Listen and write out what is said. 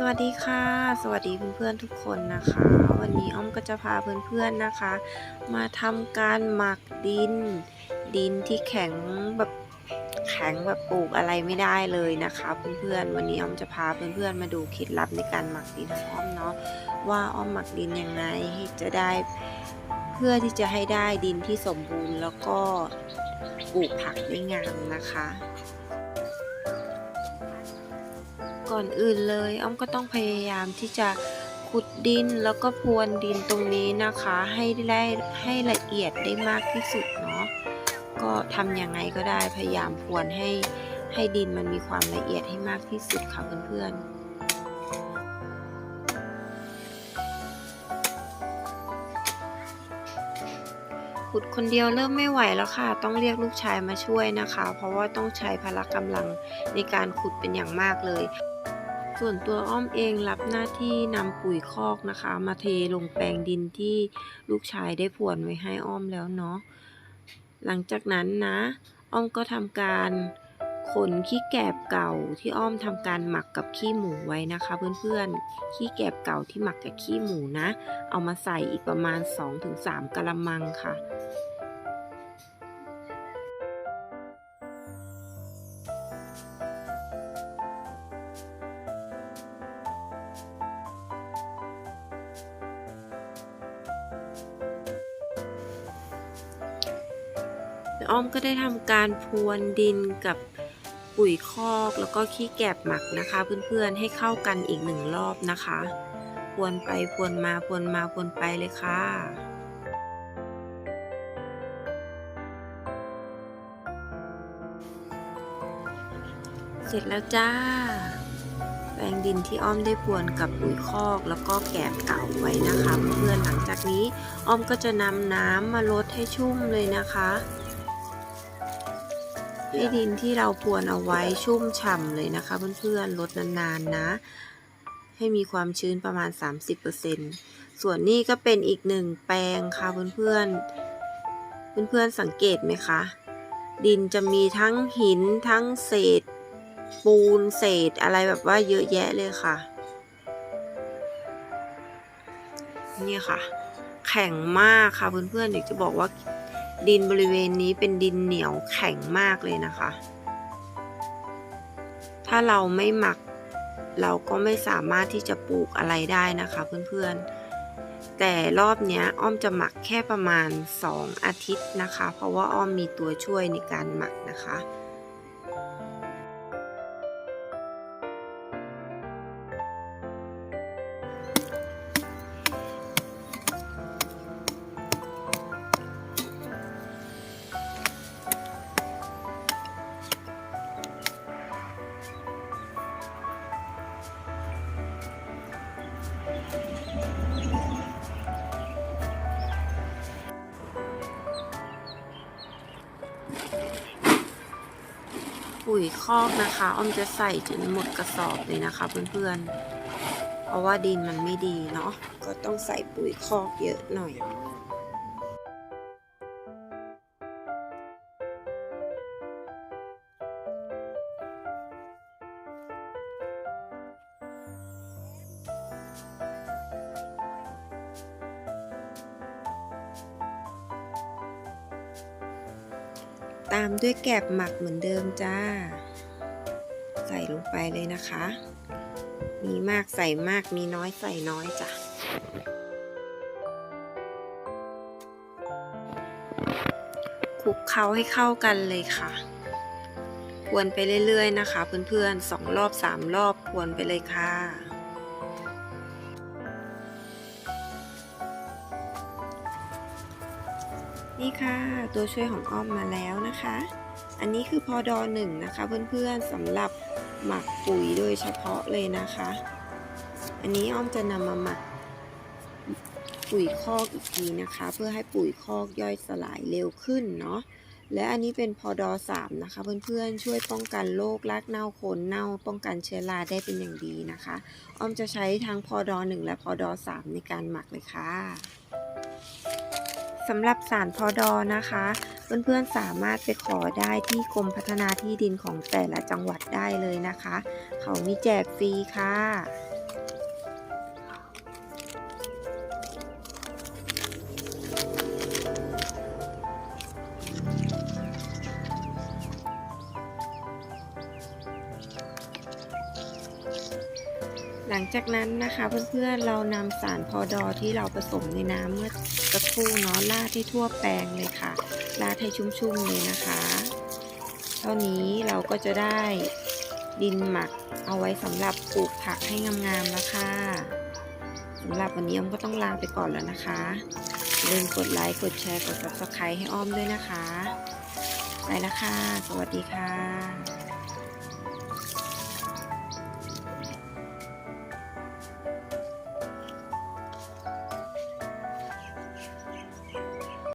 สวัสดีค่ะ สวัสดีเพื่อนๆทุกคนนะคะ วันนี้อ้อมก็จะพาเพื่อนๆนะคะ มาทำการหมักดิน ดินที่แข็งแบบแข็งแบบปลูกอะไรไม่ได้เลยนะคะเพื่อนๆวันนี้อ้อมจะพาเพื่อนๆมาดูเคล็ดลับในการหมักดินของอ้อมเนาะว่าอ้อมหมักดินยังไงให้จะได้เพื่อที่จะให้ได้ดินที่สมบูรณ์แล้วก็ปลูกผักได้งามนะคะ ก่อนอื่นเลยอ้อมก็ต้องพยายามที่จะขุดดินแล้วก็พรวนดินตรงนี้นะคะ ให้ได้ให้ละเอียดได้มากที่สุดเนาะก็ทำยังไงก็ได้พยายามพรวนให้ให้ดินมันมีความละเอียดให้มากที่สุดค่ะเพื่อนๆขุดคนเดียวเริ่มไม่ไหวแล้วค่ะ ต้องเรียกลูกชายมาช่วยนะคะ เพราะว่าต้องใช้พละกำลังในการขุดเป็นอย่างมากเลย ส่วนตัวอ้อมเองรับหน้าที่นำปุ๋ยคอกนะคะ มาเทลงแปลงดินที่ลูกชายได้พรวนไว้ให้อ้อมแล้วเนาะหลังจากนั้นนะ อ้อมก็ทำการขนขี้แกบเก่าที่อ้อมทำการหมักกับขี้หมูไว้นะคะ เพื่อนๆ ขี้แกบเก่าที่หมักกับขี้หมูนะ เอามาใส่อีกประมาณ 2-3กะละมังค่ะ อ้อมก็ได้ทำการพรวนดินกับปุ๋ยคอกแล้วก็ขี้แกบหมักนะคะ เพื่อนๆให้เข้ากันอีกหนึ่งรอบนะคะพรวนไปพรวนมาพรวนมาพรวนไปเลยค่ะเสร็จแล้วจ้า แปลงดินที่อ้อมได้พรวนกับปุ๋ยคอกแล้วก็แกบเก่าไว้นะคะ เพื่อนๆหลังจากนี้ อ้อมก็จะนำน้ำมาลดให้ชุ่มเลยนะคะ ให้ดินที่เราพรวนเอาไว้ชุ่มฉ่ำเลยนะคะ เพื่อนๆลดนานๆนะ ให้มีความชื้นประมาณ 30%ส่วนนี้ก็เป็นอีกหนึ่งแปลงค่ะเพื่อนๆเพื่อนๆสังเกตไหมคะ ดินจะมีทั้งหินทั้งเศษ ปูนเศษอะไรแบบว่าเยอะแยะเลยค่ะ นี่ค่ะ แข็งมากค่ะเพื่อนๆเดี๋ยวจะบอกว่า ดินบริเวณนี้เป็นดินเหนียวแข็งมากเลยนะคะ ถ้าเราไม่หมักเราก็ไม่สามารถที่จะปลูกอะไรได้นะคะเพื่อนๆ แต่รอบนี้อ้อมจะหมักแค่ประมาณ 2 อาทิตย์นะคะ เพราะว่าอ้อมมีตัวช่วยในการหมักนะคะ ปุ๋ยคอกนะคะอ้อมจะใส่จนหมดกระสอบเลยนะคะเพื่อนๆ เพราะว่าดินมันไม่ดีเนาะก็ต้องใส่ปุ๋ยคอกเยอะหน่อย ตามด้วยแกบหมักเหมือนเดิมจ้า ใส่ลงไปเลยนะคะ มีมากใส่มากมีน้อยใส่น้อยจ้ะคลุกเคล้าให้เข้ากันเลยค่ะพรวนไปเรื่อยๆนะคะ เพื่อนๆสองรอบสามรอบพรวนไปเลยค่ะ นี่ค่ะตัวช่วยของอ้อมมาแล้วนะคะ อันนี้คือพอดอหนึ่งนะคะ เพื่อนๆสำหรับหมักปุ๋ยโดยเฉพาะเลยนะคะ อันนี้อ้อมจะนำมาหมักปุ๋ยคอกอีกทีนะคะ เพื่อให้ปุ๋ยคอกย่อยสลายเร็วขึ้นเนาะและอันนี้เป็นพอดอสามนะคะ เพื่อนๆช่วยป้องกันโรครากเน่าโคนเน่า ป้องกันเชื้อราได้เป็นอย่างดีนะคะ อ้อมจะใช้ทั้งพอดอหนึ่งและพอดอสามในการหมักเลยค่ะ สำหรับสารพอดอนะคะ เพื่อนๆสามารถไปขอได้ที่กรมพัฒนาที่ดินของแต่ละจังหวัดได้เลยนะคะ เขามีแจกฟรีค่ะ หลังจากนั้นนะคะเพื่อนๆเรานำสารพอดอที่เราผสมในน้ำเมื่อสักครู่เนาะราดให้ทั่วแปลงเลยค่ะราดให้ชุ่มๆเลยนะคะ เท่านี้เราก็จะได้ดินหมักเอาไว้สำหรับปลูกผักให้งามๆแล้วค่ะสำหรับวันนี้อ้อมก็ต้องลาไปก่อนแล้วนะคะลืมกดไลค์กดแชร์กด subscribe ให้อ้อมด้วยนะคะ ไปแล้วค่ะ สวัสดีค่ะ